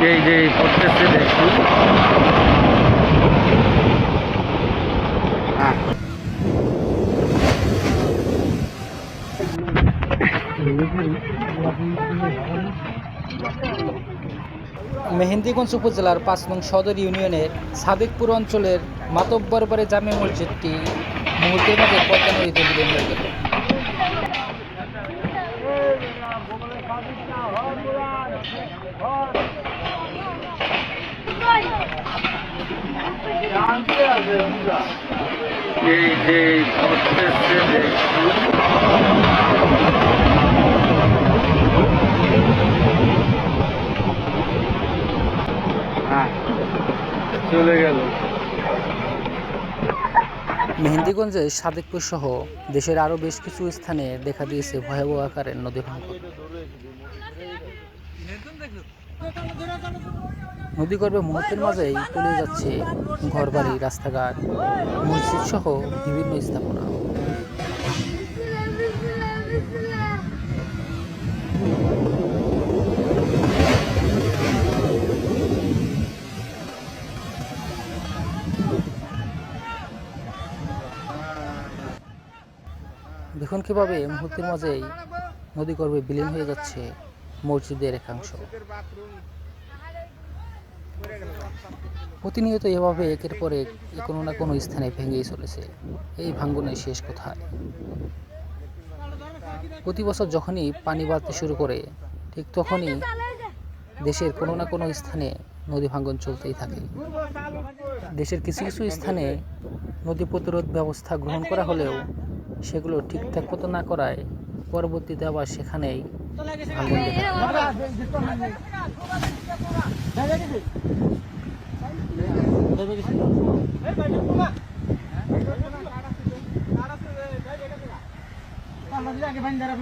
এই যে পড়তেছে দেখুন হ্যাঁ। মেহেন্দিগঞ্জ উপজেলার পাঁচ নং সদর ইউনিয়নের সাদেকপুর অঞ্চলের মাতব্বরবারে জামে মসজিদটি মুহূর্তের মাঝে পদ্মা নদীতে বিলীন হয়ে গেল। মেহেন্দিগঞ্জে সাদেকপুর সহ দেশের আরও বেশ কিছু স্থানে দেখা দিয়েছে ভয়াবহ আকারের নদী ভাঙন নদীগর্ভে মুহূর্তের মাঝেই তলিয়ে যাচ্ছে ঘরবাড়ি, রাস্তাঘাট, মসজিদ সহ বিভিন্ন স্থাপনা। দেখুন কীভাবে মুহূর্তের মাঝেই নদী নদীগর্ভে বিলীন হয়ে যাচ্ছে। মসজিদের একাংশ। প্রতিনিয়ত এভাবে একের পর এক কোনো না কোনো স্থানে ভেঙেই চলেছে। এই ভাঙ্গনের শেষ কোথায়? প্রতি বছর যখনই পানি বাড়তে শুরু করে, ঠিক তখনই দেশের কোনো না কোনো স্থানে নদী ভাঙ্গন চলতেই থাকে। দেশের কিছু কিছু স্থানে নদী প্রতিরোধ ব্যবস্থা গ্রহণ করা হলেও সেগুলো ঠিকঠাক মতো না করায় পরবর্তীতে আবার সেখানেই আগে ভান্ডারা